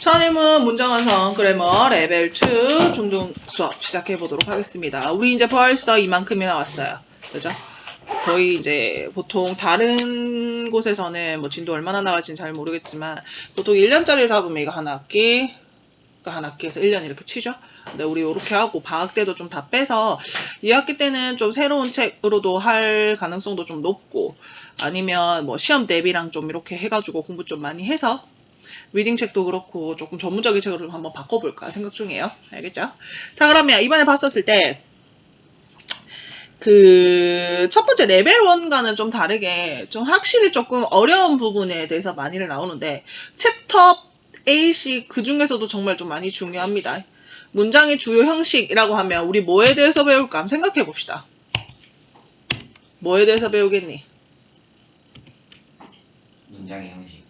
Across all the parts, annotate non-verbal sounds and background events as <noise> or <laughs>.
천일문 문장 완성 그래머 레벨 2 중등 수업 시작해 보도록 하겠습니다. 우리 이제 벌써 이만큼이나 왔어요. 그죠? 거의 이제 보통 다른 곳에서는 뭐 진도 얼마나 나갈지는 잘 모르겠지만 보통 1년짜리 잡으면 이거 한 학기 그러니까 한 학기에서 1년 이렇게 치죠. 근데 우리 이렇게 하고 방학 때도 좀 다 빼서 2학기 때는 좀 새로운 책으로도 할 가능성도 좀 높고 아니면 뭐 시험 대비랑 좀 이렇게 해가지고 공부 좀 많이 해서 리딩 책도 그렇고 조금 전문적인 책으로 좀 한번 바꿔볼까 생각 중이에요. 알겠죠? 자 그러면 이번에 봤었을 때 그 첫 번째 레벨 1과는 좀 다르게 좀 확실히 조금 어려운 부분에 대해서 많이를 나오는데 챕터 8이 그 중에서도 정말 좀 많이 중요합니다. 문장의 주요 형식이라고 하면 우리 뭐에 대해서 배울까 한번 생각해 봅시다. 뭐에 대해서 배우겠니? 문장의 형식,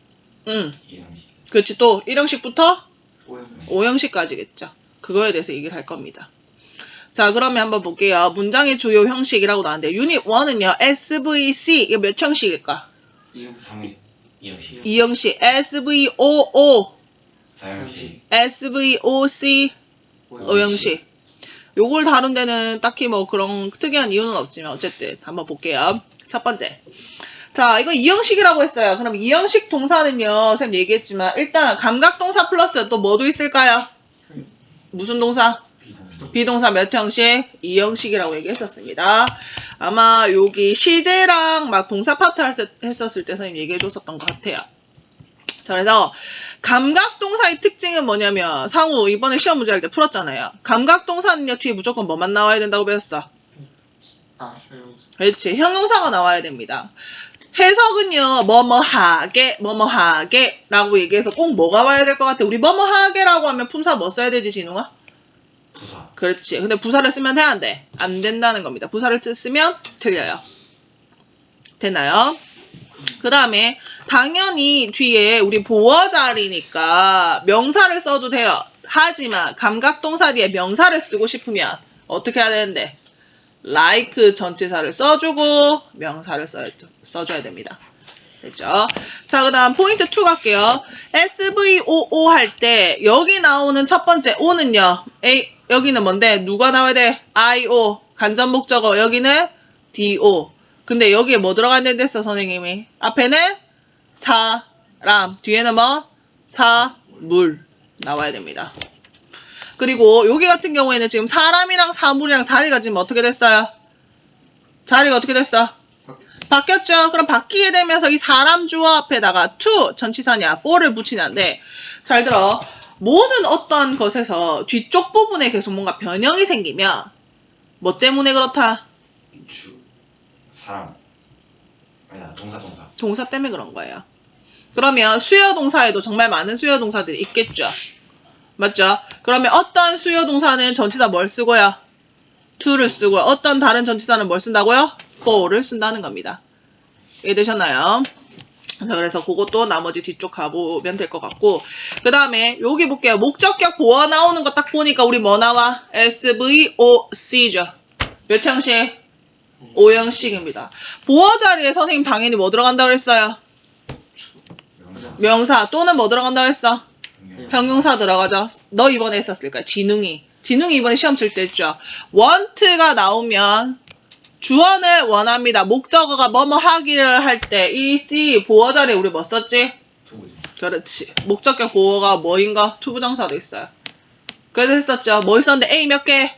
응. 이 형식. 그렇지 또 1형식부터 오형 5형식 까지겠죠. 그거에 대해서 얘기를 할 겁니다. 자, 그러면 한번 볼게요. 문장의 주요 형식이라고 나왔는데, 유닛 1은요, SVC, 이거 몇 형식일까? 이형 상위 이 형식, 2형식, SVOO, 사형식, SVOC, 5형식. 요걸 다룬 데는 딱히 뭐 그런 특이한 이유는 없지만, 어쨌든 한번 볼게요. 첫 번째. 자, 이거 2형식이라고 했어요. 그럼 2형식 동사는요, 쌤 얘기했지만, 일단 감각동사 플러스 또 뭐도 있을까요? 무슨 동사? 비동, 비동사 몇 형식? 2형식이라고 얘기했었습니다. 아마 여기 시제랑 막 동사 파트 했었을 때 선생님 얘기해 줬었던 것 같아요. 자, 그래서 감각동사의 특징은 뭐냐면 상우 이번에 시험 문제 할 때 풀었잖아요. 감각동사는요 뒤에 무조건 뭐만 나와야 된다고 배웠어. 아 형용사 그렇지. 형용사가 나와야 됩니다. 해석은요, 뭐뭐하게, 뭐뭐하게 라고 얘기해서 꼭 뭐가 와야 될 것 같아. 우리 뭐뭐하게 라고 하면 품사 뭐 써야 되지, 진웅아? 부사, 그렇지. 근데 부사를 쓰면 돼, 안 돼? 안 된다는 겁니다. 부사를 쓰- 쓰면 틀려요. 됐나요? 그 다음에, 당연히 뒤에 우리 보어 자리니까 명사를 써도 돼요. 하지만, 감각동사 뒤에 명사를 쓰고 싶으면 어떻게 해야 되는데? Like 전치사를 써주고, 명사를 써, 써줘야 됩니다. 됐죠? 자, 그 다음 포인트 2 갈게요. SVOO 할 때, 여기 나오는 첫 번째 O는요, A, 여기는 뭔데? 누가 나와야 돼? IO. 간접 목적어. 여기는 DO. 근데 여기에 뭐 들어간다고 했어, 선생님이? 앞에는 사람. 뒤에는 뭐? 사물. 나와야 됩니다. 그리고 여기 같은 경우에는 지금 사람이랑 사물이랑 자리가 지금 어떻게 됐어요? 자리가 어떻게 됐어? 바뀌었죠? 그럼 바뀌게 되면서 이 사람 주어 앞에다가 to 전치사냐 for를 붙이는데 잘 들어 모든 어떤 것에서 뒤쪽 부분에 계속 뭔가 변형이 생기면 뭐 때문에 그렇다? 주, 사람, 아니다 동사 동사, 동사 때문에 그런 거예요. 그러면 수요 동사에도 정말 많은 수요 동사들이 있겠죠. 맞죠? 그러면 어떤 수요 동사는 전치사 뭘 쓰고요? to를 쓰고요. 어떤 다른 전치사는 뭘 쓴다고요? for를 쓴다는 겁니다. 이해되셨나요? 자, 그래서 그것도 나머지 뒤쪽 가보면 될 것 같고. 그 다음에 여기 볼게요. 목적격 보어 나오는 거 딱 보니까 우리 뭐 나와? SVOC죠. 몇 형식? 5형식입니다. 보어 자리에 선생님 당연히 뭐 들어간다고? 명사, 명사 또는 뭐 들어간다고 했어? 형용, 형용사 들어가죠. 너 이번에 했었을 거야. 지능이. 지능이 이번에 시험 칠 때 했죠. want가 나오면 주어를 원합니다. 목적어가 뭐뭐 하기를 할 때 이 C 보어 자리에 우리 뭐 썼지? 그렇지. 목적격 보어가 뭐인가? 투부정사도 있어요. 그래서 했었죠. 뭐 있었는데 A 몇 개?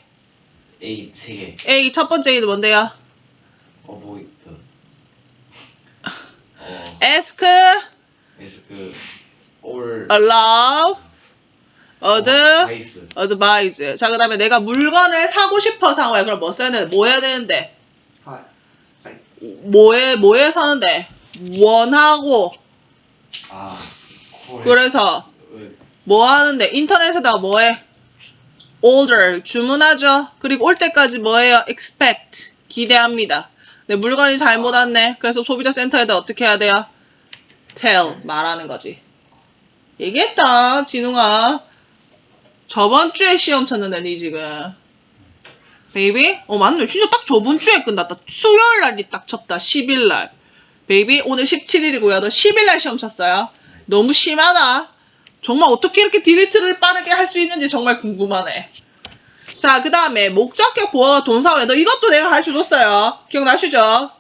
A 세 개, A 첫 번째 A는 뭔데요? 어보이드, 어, <laughs> ask, 에스크, 올, allow, other, 바이스, advise. 자, 그 다음에 내가 물건을 사고 싶어 상호야. 그럼 뭐 써야 되는데? 뭐 해야 되는데? 뭐에, 뭐에 사는데? 원하고. 아, 콜, 그래서 으, 뭐 하는데? 인터넷에다가 뭐 해? order. 주문하죠. 그리고 올 때까지 뭐 해요? expect. 기대합니다. 내 물건이 잘못 왔네. 그래서 소비자 센터에다 어떻게 해야 돼요? tell. 말하는 거지. 얘기했다, 진웅아. 저번 주에 시험 쳤는데, 니 지금. 베이비? 어, 맞네. 진짜 딱 저번 주에 끝났다. 수요일 날이 딱 쳤다. 10일 날. 베이비, 오늘 17일이고요. 너 10일 날 시험 쳤어요. 너무 심하다. 정말 어떻게 이렇게 딜리트를 빠르게 할 수 있는지 정말 궁금하네. 자, 그 다음에 목적격 보어 동사원에 너 이것도 내가 가르쳐 줬어요. 기억나시죠?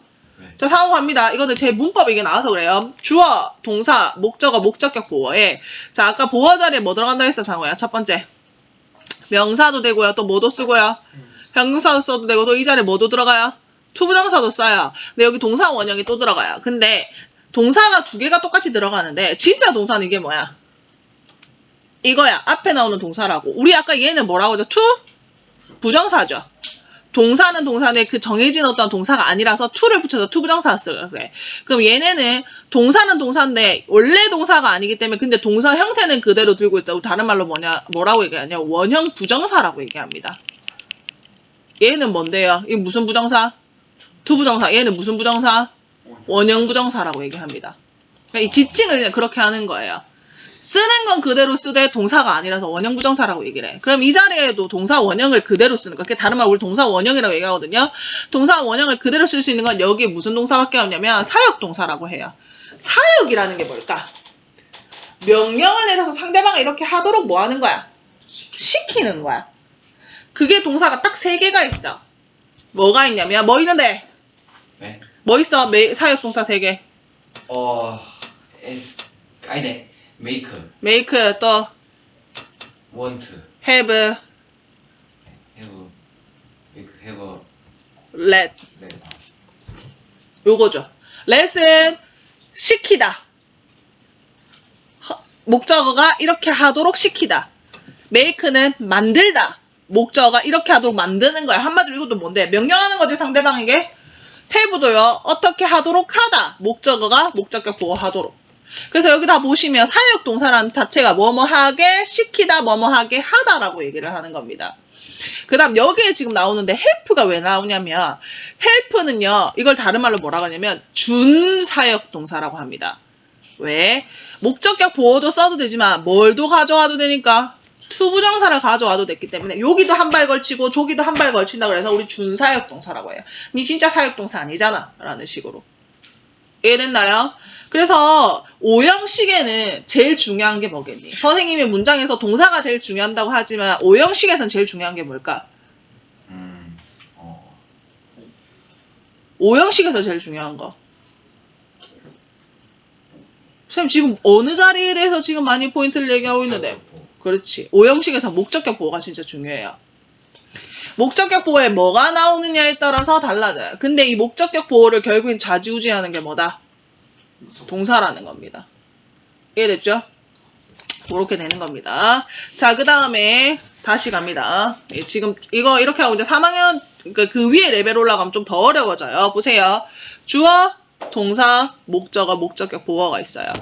네. 자, 사고 갑니다. 이거는 제 문법 이게 나와서 그래요. 주어, 동사, 목적어, 목적격 보어에. 자, 아까 보어 자리에 뭐 들어간다 했어, 상호야? 첫 번째. 명사도 되고요. 또 뭐도 쓰고요. 음. 형용사도 써도 되고 또 이 자리에 뭐도 들어가요? 투부정사도 써요. 근데 여기 동사 원형이 또 들어가요. 근데 동사가 두 개가 똑같이 들어가는데 진짜 동사는 이게 뭐야? 이거야. 앞에 나오는 동사라고. 우리 아까 얘는 뭐라고 하죠? 투? 부정사죠. 동사는 동사인데 그 정해진 어떤 동사가 아니라서 to를 붙여서 투부정사 써요. 그래. 그럼 얘네는 동사는 동사인데 원래 동사가 아니기 때문에 근데 동사 형태는 그대로 들고 있다고 다른 말로 뭐냐 뭐라고 얘기하냐 원형 부정사라고 얘기합니다. 얘는 뭔데요? 이 무슨 부정사? 투부정사. 얘는 무슨 부정사? 원형 부정사라고 얘기합니다. 그러니까 이 지칭을 그렇게 하는 거예요. 쓰는 건 그대로 쓰되 동사가 아니라서 원형 부정사라고 얘기를 해. 그럼 이 자리에도 동사 원형을 그대로 쓰는 거. 그게 다른 말 우리 동사 원형이라고 얘기하거든요. 동사 원형을 그대로 쓸 수 있는 건 여기에 무슨 동사밖에 없냐면 사역 동사라고 해요. 사역이라는 게 뭘까? 명령을 내려서 상대방이 이렇게 하도록 뭐 하는 거야? 시키는 거야. 그게 동사가 딱 세 개가 있어. 뭐가 있냐면 뭐 있는데? 네. 뭐 있어? 매- 사역 동사 세 개. 어 S 아니네 make make 또 want have, have make have let 네. 요거죠. let은 시키다. 허- 목적어가 이렇게 하도록 시키다. make는 만들다. 목적어가 이렇게 하도록 만드는 거야. 한마디로 이것도 뭔데? 명령하는 거지 상대방에게. have도요. 어떻게 하도록 하다. 목적어가 목적격 보호 하도록. 그래서 여기 다 보시면 사역 동사라는 자체가 뭐뭐 하게 시키다 뭐뭐 하게 하다라고 얘기를 하는 겁니다. 그 다음 여기에 지금 나오는데 help가 왜 나오냐면 help는요 이걸 다른 말로 뭐라고 하냐면 준사역 동사라고 합니다. 왜? 목적격 보호도 써도 되지만 뭘도 가져와도 되니까 투부정사를 가져와도 됐기 때문에 여기도 한 발 걸치고 저기도 한 발 걸친다 그래서 우리 준사역 동사라고 해요. 니 진짜 사역 동사 아니잖아 라는 식으로 이해됐나요? 그래서 오형식에는 제일 중요한 게 뭐겠니? 선생님이 문장에서 동사가 제일 중요한다고 하지만 오형식에서는 제일 중요한 게 뭘까? 음. 어. 오형식에서 제일 중요한 거. 선생님 지금 어느 자리에 대해서 지금 많이 포인트를 얘기하고 있는데 그렇지. 오형식에서 목적격 보호가 진짜 중요해요. 목적격 보호에 뭐가 나오느냐에 따라서 달라져요. 근데 이 목적격 보호를 결국엔 좌지우지하는 게 뭐다? 동사라는 겁니다. 이해됐죠? 그렇게 되는 겁니다. 자, 그 다음에 다시 갑니다. 예, 지금 이거 이렇게 하고 이제 3학년 그 그 위에 레벨 올라가면 좀 더 어려워져요. 보세요. 주어, 동사, 목적어, 목적격 보어가 있어요.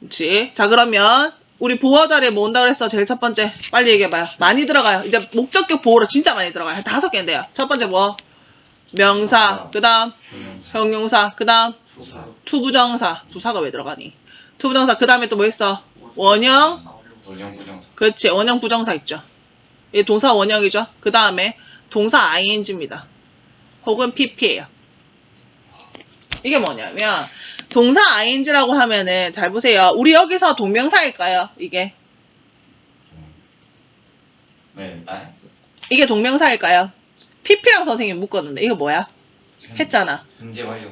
그렇지? 자, 그러면 우리 보어 자리에 뭐 온다 그랬어? 제일 첫 번째. 빨리 얘기해봐요. 많이 들어가요. 이제 목적격 보어로 진짜 많이 들어가요. 한 다섯 개인데요. 첫 번째 뭐? 명사. 그 다음 형용사. 그 다음 수사 투부정사. 부사가 왜 들어가니? 투부정사. 그 다음에 또뭐 있어? 원형. 원형 부정사 그렇지. 원형 부정사 있죠. 이 동사 원형이죠. 그 다음에 동사 ing입니다. 혹은 pp예요. 이게 뭐냐면 동사 ing라고 하면은 잘 보세요. 우리 여기서 동명사일까요? 이게 네 아, 이게 동명사일까요? pp랑 선생님 묶었는데 이거 뭐야? 했잖아. 현재 완료.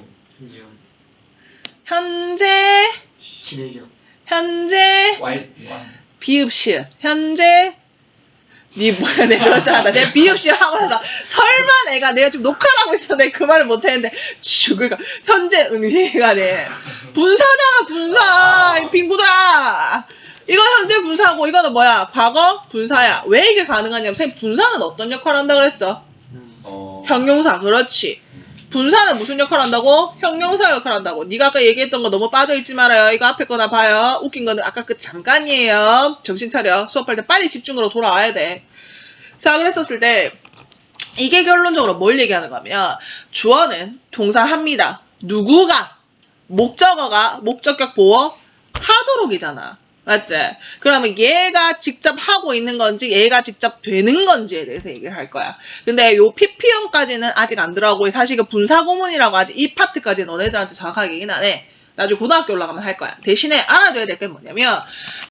현재 진행형. 현재 완. 비읍시 현재 니 뭐야 내가 그렇잖아 내가 비읍시 하고 나서 설마 내가 내가 지금 녹화를 하고 있어 내가 그 말을 못했는데 죽을까 현재 응시간에 분사잖아 분사 이 빙구들아 이거 현재 분사고 이거는 뭐야 과거 분사야 왜 이게 가능하냐면 선생님 분사는 어떤 역할을 한다 그랬어 음. 어. 형용사 그렇지 분사는 무슨 역할을 한다고? 형용사 역할을 한다고. 네가 아까 얘기했던 거 너무 빠져있지 말아요. 이거 앞에 거나 봐요. 웃긴 거는 아까 그 잠깐이에요. 정신 차려. 수업할 때 빨리 집중으로 돌아와야 돼. 자, 그랬었을 때 이게 결론적으로 뭘 얘기하는 거면 주어는 동사합니다. 누구가 목적어가 목적격 보어 하도록이잖아. 맞지? 그러면 얘가 직접 하고 있는 건지 얘가 직접 되는 건지에 대해서 얘기를 할 거야. 근데 요 PP형까지는 아직 안 들어가고 사실 그 분사구문이라고 아직 이 파트까지 너네들한테 정확하게 얘기는 안 해. 나중에 고등학교 올라가면 할 거야. 대신에 알아둬야 될 게 뭐냐면